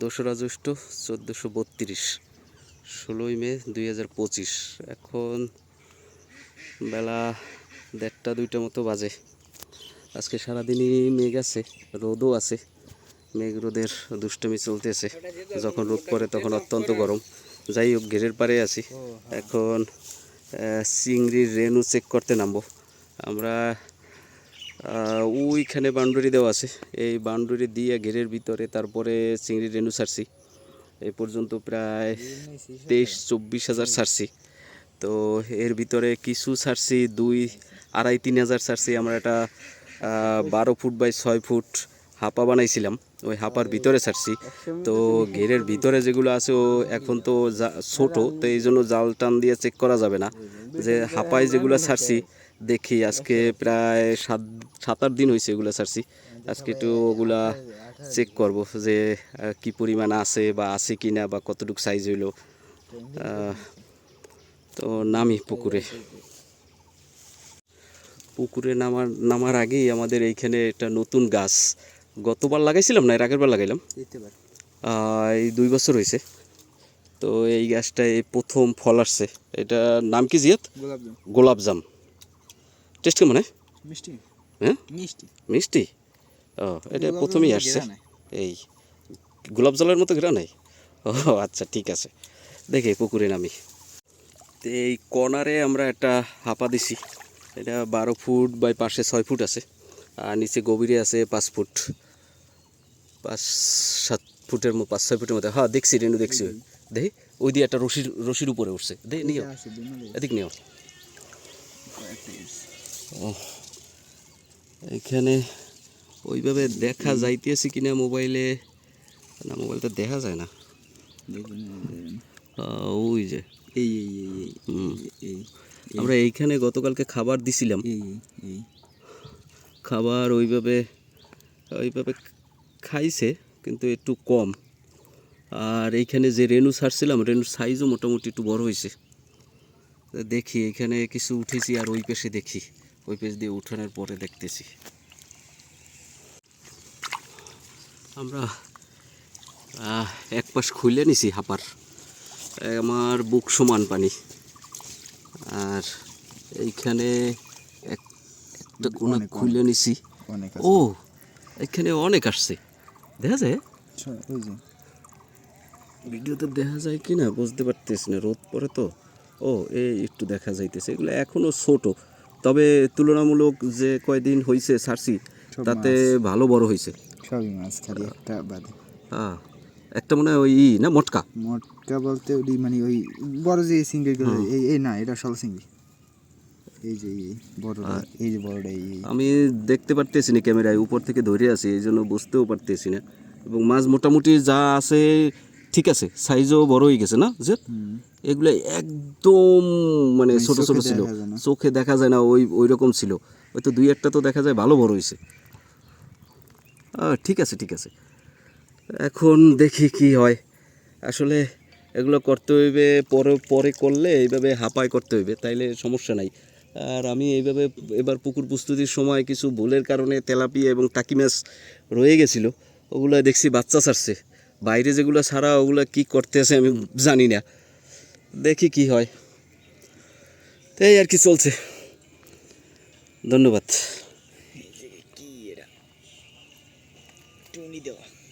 দোসরা জ্যৈষ্ঠ চোদ্দোশো বত্রিশ। ষোলোই মে দুই হাজার পঁচিশ। এখন বেলা দেড়টা, দুইটা মতো বাজে। আজকে সারাদিনই মেঘ আছে, রোদও আছে। মেঘ রোদের দুষ্টমি চলতেছে। যখন রোদ পড়ে তখন অত্যন্ত গরম। যাই হোক, ঘেরের পাড়ে আছি। এখন চিংড়ির রেনু চেক করতে নামবো। আমরা ওইখানে বাউন্ডারি দেওয়া আছে। এই বাউন্ডারি দিয়ে ঘেরের ভিতরে তারপরে চিংড়ি রেনু সারছি। এই পর্যন্ত প্রায় তেইশ চব্বিশ হাজার সারছি। তো এর ভিতরে কিছু সারছি, দুই আড়াই তিন হাজার সারছি। আমরা এটা বারো ফুট বাই ছয় ফুট হাপা বানাইছিলাম, ওই হাপার ভিতরে ছাড়ছি। তো ঘেরের ভিতরে যেগুলো আছে, ও এখন তো ছোট, তো এই জন্য জাল টান দিয়ে চেক করা যাবে না। যে হাপায় যেগুলো ছাড়ছি, দেখি আজকে প্রায় সাত সাত আট দিন হয়েছে এগুলো ছাড়ছি। আজকে একটু ওগুলা চেক করব যে কি পরিমাণ আছে বা আছে কি না বা কতটুকু সাইজ হইল। তো নামি পুকুরে। পুকুরে নামার নামার আগেই আমাদের এইখানে একটা নতুন গাছ গতবার লাগাইছিলাম না এর আগের বার লাগাইলাম এই দুই বছর হয়েছে তো এই গাছটা এই প্রথম ফল আসছে। এটা নাম কি জিয়াত গোলাপ জাম। গোলাপজাম টেস্ট কেমন হয়? মিষ্টি। হ্যাঁ? মিষ্টি। মিষ্টি? ও এটা প্রথমেই আসছে। এই গোলাপ জলের মতো ঘেরা নাই? ও আচ্ছা ঠিক আছে। দেখে পুকুরে নামি। তো এই কর্নারে আমরা একটা হাপা দিছি। এটা বারো ফুট বাই পাশে ছয় ফুট আছে। আর নিচে গভীরে আছে পাঁচ ফুট। পাঁচ সাত ফুটের মতো পাঁচ ছয় ফুটের মতো হ্যাঁ দেখছি রেনু দেখছি। দেখি ওই দিয়ে একটা রশির রশির উপরে উঠছে। দে নিও এদিক নিও এখানে ওইভাবে দেখা যাইতেছে কিনা মোবাইলে না মোবাইলটা দেখা যায় না। ওই যে। এই আমরা এইখানে গতকালকে খাবার দিছিলাম। এই এই। খাবার ওইভাবে ওইভাবে খাইছে, কিন্তু একটু কম। আর এইখানে যে রেনু ছাড়ছিলাম রেনুর সাইজও মোটামুটি একটু বড় হয়েছে। দেখি, এখানে কিছু উঠেছি আর ওই পেশে দেখি। ওই পেশ দিয়ে উঠানোর পরে দেখতেছি। আমরা এক পাশ খুলে নিছি হাপার। আমার বুক সমান পানি। আর এইখানে এক- একটা কোনা খুলে নিছি। ও এখানে অনেক আসছে। দেখা যায়? আচ্ছা ভিডিওতে দেখা যায় কি না বুঝতে পারতেছি না রোদ পরে তো। ও এই একটু দেখা যাইতেছে। এগুলো এখনও ছোট। তবে তুলনামূলক যে কয়দিন হয়েছে ছাড়ছি তাতে ভালো বড় হয়েছে সবই মাছ খালি একটা বাদে। হ্যাঁ একটা মনে হয় ওই না মটকা? মটকা বলতে ওই মানে ওই বড় যে সিঙ্গি এই না এটা শাল সিঙ্গি। এই যে এই বড়টা এই যে বড়টা এই এই। আমি দেখতে পারতেছি না ক্যামেরায় উপর থেকে ধরে আছি এই জন্য বুঝতেও পারতেছি না। এবং মাছ মোটামুটি যা আছে ঠিক আছে সাইজও বড় হয়ে গেছে না যে এগুলো একদম মানে মানে ছোট ছোট ছিল। চোখে দেখা যায় না ওই ওই রকম ছিল। ওই তো দুই একটা তো দেখা যায় ভালো বড় হয়েছে। ঠিক আছে ঠিক আছে। এখন দেখি কি হয়। আসলে এগুলো করতে হইবে পরে পরে করলে এইভাবে হাঁপায় করতে হইবে তাইলে সমস্যা নাই। আর আমি এইভাবে এবার পুকুর প্রস্তুতির সময় কিছু ভুলের কারণে তেলাপিয়া এবং টাকি মাছ রয়ে গেছিল, ওগুলো দেখছি বাচ্চা ছাড়ছে। বাইরে যেগুলো ছাড়া ওগুলো কি করতে আছে আমি জানি না। দেখি কি হয়। তো আর কি চলছে। ধন্যবাদ। কি এটা দেওয়া।